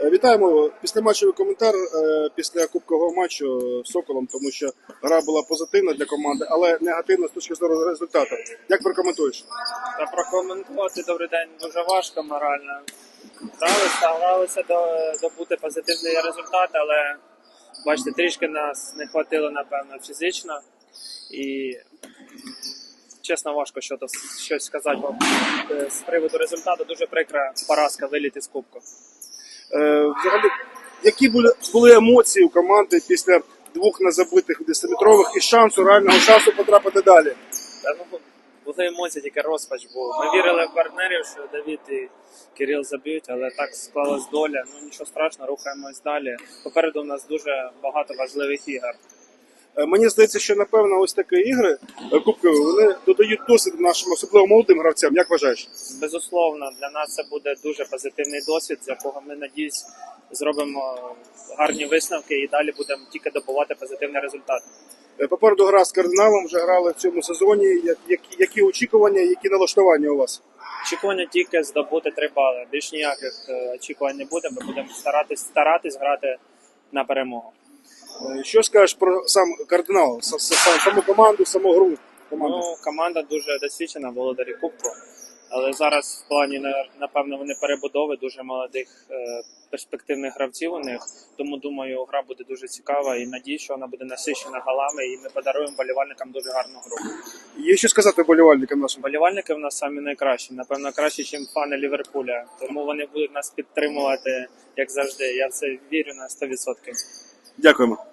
Е, Вітаємо. Післяматчевий коментар е, після кубкового матчу з Соколом, тому що гра була позитивна для команди, але негативна з точки зору результату. Як прокоментуєш? Та прокоментувати добрий день дуже важко морально. Гралися, старалися добути позитивний результат, але бачите, трішки нас не хватило, напевно, фізично. І чесно, важко що щось сказати вам. Е, з приводу результату. Дуже прикра поразка виліти з кубку. Е, Взагалі, які були, були емоції у команди після двох незабитих 10-метрових і шансу, реального шансу потрапити далі? Ну були емоції, тільки розпач був. Ми вірили в партнерів, що Давід і Кирил заб'ють, але так склалась доля. Ну нічого страшного, рухаємось далі. Попереду в нас дуже багато важливих ігор. Е, Мені здається, що напевно ось такі ігри е, кубкові вони додають досвід нашим, особливо молодим гравцям. Як вважаєш? Безусловно, для нас це буде дуже позитивний досвід, з якого ми надіюсь зробимо гарні висновки і далі будемо тільки добувати позитивний результат. Е, Попереду гра з кардиналом вже грали в цьому сезоні. Які, які очікування, які налаштування у вас? Очікування тільки здобути три бали. Більш ніяких очікувань не буде. Ми будемо старатись старатись грати на перемогу. Е, Що скажеш про сам кардинал, са- са- саму команду, саму гру команди? Ну, команда дуже досвідчена, володарі кубку. Але зараз в плані на- напевно вони перебудови дуже молодих е, перспективних гравців у них. Тому думаю, гра буде дуже цікава і надію, що вона буде насичена голами, і ми подаруємо болівальникам дуже гарну гру. Є що сказати болівальникам нашим? Болівальники в нас самі найкращі, напевно, кращі, ніж фани Ліверпуля. Тому вони будуть нас підтримувати як завжди. Я в це вірю на 100%. Дякуємо.